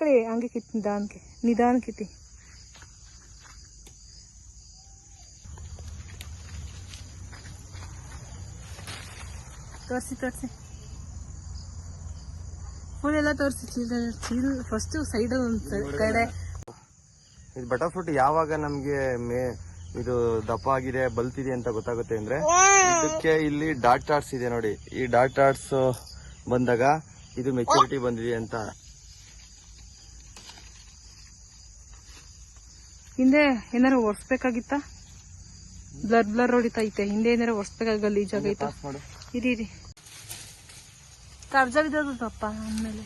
ಕಡೆ ಹಂಗೆ ಕಿತ್ ನಿಧಾನಕ್ಕೆ ನಿಧಾನ ಕಿತ್ತಿ ತೋರಿಸಿ ತೋರಿಸಿ. ಫುಲ್ ಎಲ್ಲ ತೋರಿಸಿ ಚೀಲ ಚೀಲ ಫಸ್ಟ್ ಸೈಡ್ ಒಂದು ಕಡೆ. ಇದು ಬಟರ್ಫ್ರೂಟ್ ಯಾವಾಗ ನಮಗೆ ಮೇ ಇದು ದಪ್ಪ ಆಗಿದೆ ಬಲ್ತಿದೆ ಅಂತ ಗೊತ್ತಾಗುತ್ತೆ ಅಂದ್ರೆ ಇದಕ್ಕೆ ಇಲ್ಲಿ ಡಾಟ್ ಡಾಟ್ಸ್ ಇದೆ ನೋಡಿ. ಈ ಡಾಟ್ ಡಾಟ್ಸ್ ಬಂದಾಗ ಇದು ಮೆಚುರಿಟಿ ಬಂದಿದೆ ಅಂತ. ಹಿಂದೆ ಏನಾರು ಒರ್ಸ್ಬೇಕಾಗಿತ್ತ? ಬ್ಲರ್ ಬ್ಲರ್ ಹೊಡಿತೈತೆ ಹಿಂದೆ ಏನಾರು ಒರ್ಸ್ಬೇಕಾಗಲ್ಲ ಈ ಜಾಗ ಮಾಡು. ಇರಿ ಬಿದ್ದದಪ್ಪ ಆಮೇಲೆ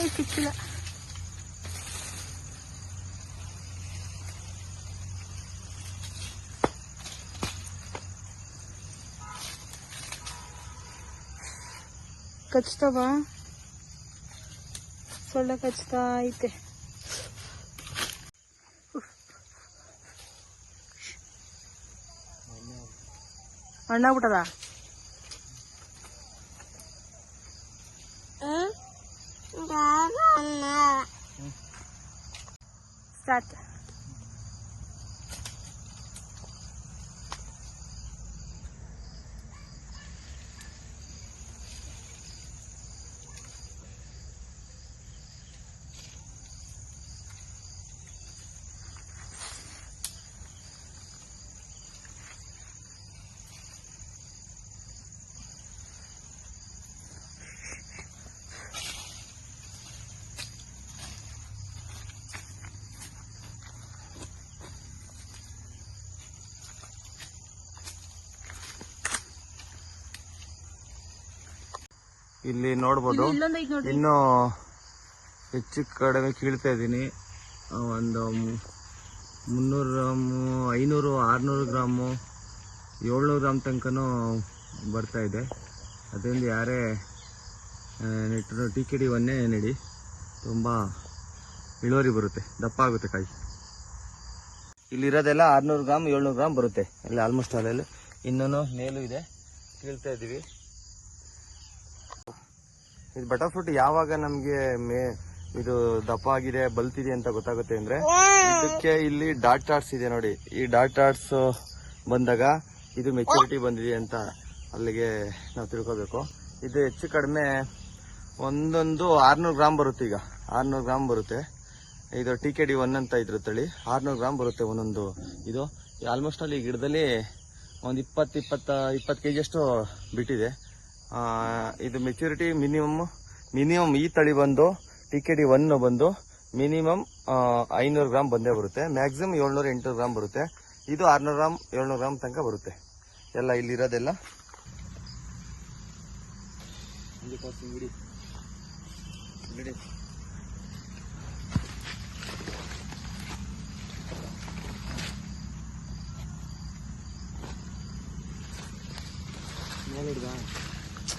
ಏ ಸಿಕ್ಕಿಲ್ಲ. ಕಚ್ತವ ಸೊಳ್ಳೆ ಕಚ್ತಾ ಐತೆ ಹಣ್ಣಾಗ್ಬಿಟ್ಟದ ಸ್ಟಾರ್ಟ್ ಇಲ್ಲಿ ನೋಡ್ಬೋದು. ಇನ್ನು ಹೆಚ್ಚು ಕಡಿಮೆ ಕೀಳ್ತಾ ಇದ್ದೀನಿ. ಒಂದು ಮುನ್ನೂರು ಗ್ರಾಮು ಐನೂರು ಆರುನೂರು ಗ್ರಾಮು ಏಳ್ನೂರು ಗ್ರಾಮ್ ತನಕನೂ ಬರ್ತಾ ಇದೆ. ಅದರಿಂದ ಯಾರೇ ನೆಟ್ಟರು ಟಿ ಕೆ ಡಿ ಒನ್ನೇ ನೆಡಿ. ತುಂಬ ಇಳುವರಿ ಬರುತ್ತೆ. ದಪ್ಪ ಆಗುತ್ತೆ ಕಾಯಿ. ಇಲ್ಲಿರೋದೆಲ್ಲ ಆರುನೂರು ಗ್ರಾಮ್ ಏಳ್ನೂರು ಗ್ರಾಮ್ ಬರುತ್ತೆ. ಅಲ್ಲಿ ಆಲ್ಮೋಸ್ಟ್ ಅಲ್ಲೆಲ್ಲ ಇನ್ನೂ ಮೇಲೂ ಇದೆ. ಕೀಳ್ತಾ ಇದ್ದೀವಿ. ಇದು ಬಟರ್ ಫ್ರೂಟ್ ಯಾವಾಗ ನಮ್ಗೆ ಮೇ ಇದು ದಪ್ಪ ಆಗಿದೆ ಬಲ್ತಿದೆ ಅಂತ ಗೊತ್ತಾಗುತ್ತೆ ಅಂದ್ರೆ ಇದಕ್ಕೆ ಇಲ್ಲಿ ಡಾಟ್ ಡಾಟ್ಸ್ ಇದೆ ನೋಡಿ. ಈ ಡಾಟ್ ಡಾಟ್ಸ್ ಬಂದಾಗ ಇದು ಮೆಚುರಿಟಿ ಬಂದಿದೆ ಅಂತ ಅಲ್ಲಿಗೆ ನಾವು ತಿಳ್ಕೊಬೇಕು. ಇದು ಹೆಚ್ಚು ಕಡಿಮೆ ಒಂದೊಂದು ಆರ್ನೂರು ಗ್ರಾಮ್ ಬರುತ್ತೆ ಈಗ. ಆರ್ನೂರು ಗ್ರಾಮ್ ಬರುತ್ತೆ. ಇದು ಟಿ ಕೆ ಡಿ ಒನ್ ಅಂತ ಇದ್ರ ತಳಿ. ಆರ್ನೂರು ಗ್ರಾಮ್ ಬರುತ್ತೆ ಒಂದೊಂದು ಇದು. ಆಲ್ಮೋಸ್ಟ್ ಅಲ್ಲಿ ಗಿಡದಲ್ಲಿ ಒಂದು ಇಪ್ಪತ್ತು, ಇಪ್ಪತ್ತ, ಇಪ್ಪತ್ತು ಕೆ ಜಿಯಷ್ಟು ಬಿಟ್ಟಿದೆ. ಇದು ಮೆಚುರಿಟಿ ಮಿನಿಮಮ್ ಮಿನಿಮಮ್ ಈ ತಳಿ ಬಂದು ಟಿ ಕೆ ಡಿ ಒನ್ ಬಂದು ಮಿನಿಮಮ್ ಐನೂರು ಗ್ರಾಮ್ ಬಂದೇ ಬರುತ್ತೆ. ಮ್ಯಾಕ್ಸಿಮಮ್ ಏಳ್ನೂರು ಎಂಟುನೂರು ಗ್ರಾಮ್ ಬರುತ್ತೆ. ಇದು ಆರ್ನೂರು ಗ್ರಾಮ್ ಏಳ್ನೂರು ಗ್ರಾಮ್ ತನಕ ಬರುತ್ತೆ. ಎಲ್ಲ ಇಲ್ಲಿರೋದೆಲ್ಲ.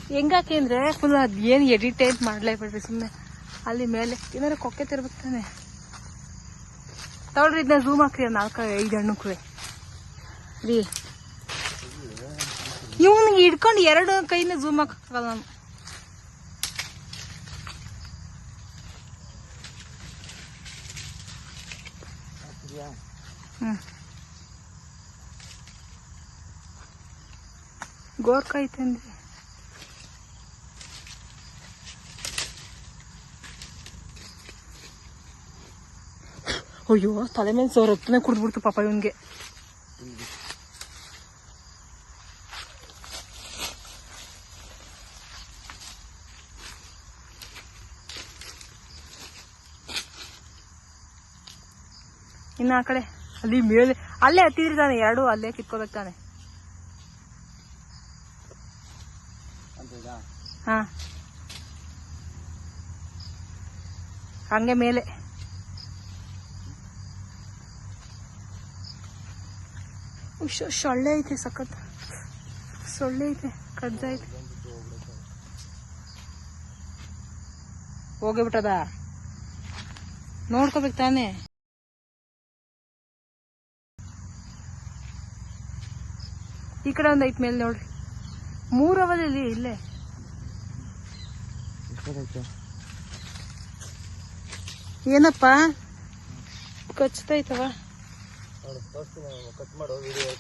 ಹೆಂಗಾಕೆ ಅಂದ್ರೆ ಫುಲ್ ಅದ್ ಏನ್ ಎಡಿಟೇಟ್ ಮಾಡ್ಲೇಬೇಡ್ರಿ ಸುಮ್ಮನೆ ಅಲ್ಲಿ ಮೇಲೆ ಏನಾರು ಕೊಕ್ಕೆ ತಿರ್ಬೇಕು ತಾನೆ. ತಗೊಳ್ರಿ ಇದನ್ನ ಝೂಮ್ ಹಾಕ್ರಿ ನಾಲ್ಕು ಐದು ಹಣ್ಣುಕ್ವೆ ರೀ. ಇವ್ನಿಗೆ ಹಿಡ್ಕೊಂಡು ಎರಡು ಕೈನ ಝೂಮ್ ಹಾಕಲ್ಲ ನಾನು ಹ್ಮ್ ಗೋರ್ಕ ಐತೆ ಅಂದ್ರೆ ಅಯ್ಯೋ ತಲೆ ಮೇಲೆ ಸೋರ್ ಹೊತ್ತನೆ ಕುಡಿದ್ಬಿಡ್ತು ಪಾಪ ಇವನ್ಗೆ. ಇನ್ನು ಆ ಕಡೆ ಅಲ್ಲಿ ಮೇಲೆ ಅಲ್ಲೇ ಹತ್ತಿದ್ರಿ ತಾನೆ ಎರಡು ಅಲ್ಲೇ ಕಿತ್ಕೋಬೇಕು ತಾನೆ. ಹಾ. ಹಂಗೆ ಮೇಲೆ. ಉಶ್ ಸೊಳ್ಳೆ ಐತೆ ಸಖತ್. ಸೊಳ್ಳೆ ಐತೆ ಕಡ್ದೈತೆ ಹೋಗಿಬಿಟ್ಟದ? ನೋಡ್ಕೋಬೇಕು ತಾನೇ? ಈ ಕಡೆ ಒಂದು ಐತೆ ಮೇಲೆ ನೋಡ್ರಿ. ಮೂರ್ ಅವರಲ್ಲಿ ಇಲ್ಲೇ. ಏನಪ್ಪ? ಕಚ್ತೈತವ ಕಟ್ ಮಾಡೋ ವಿಡಿಯೋ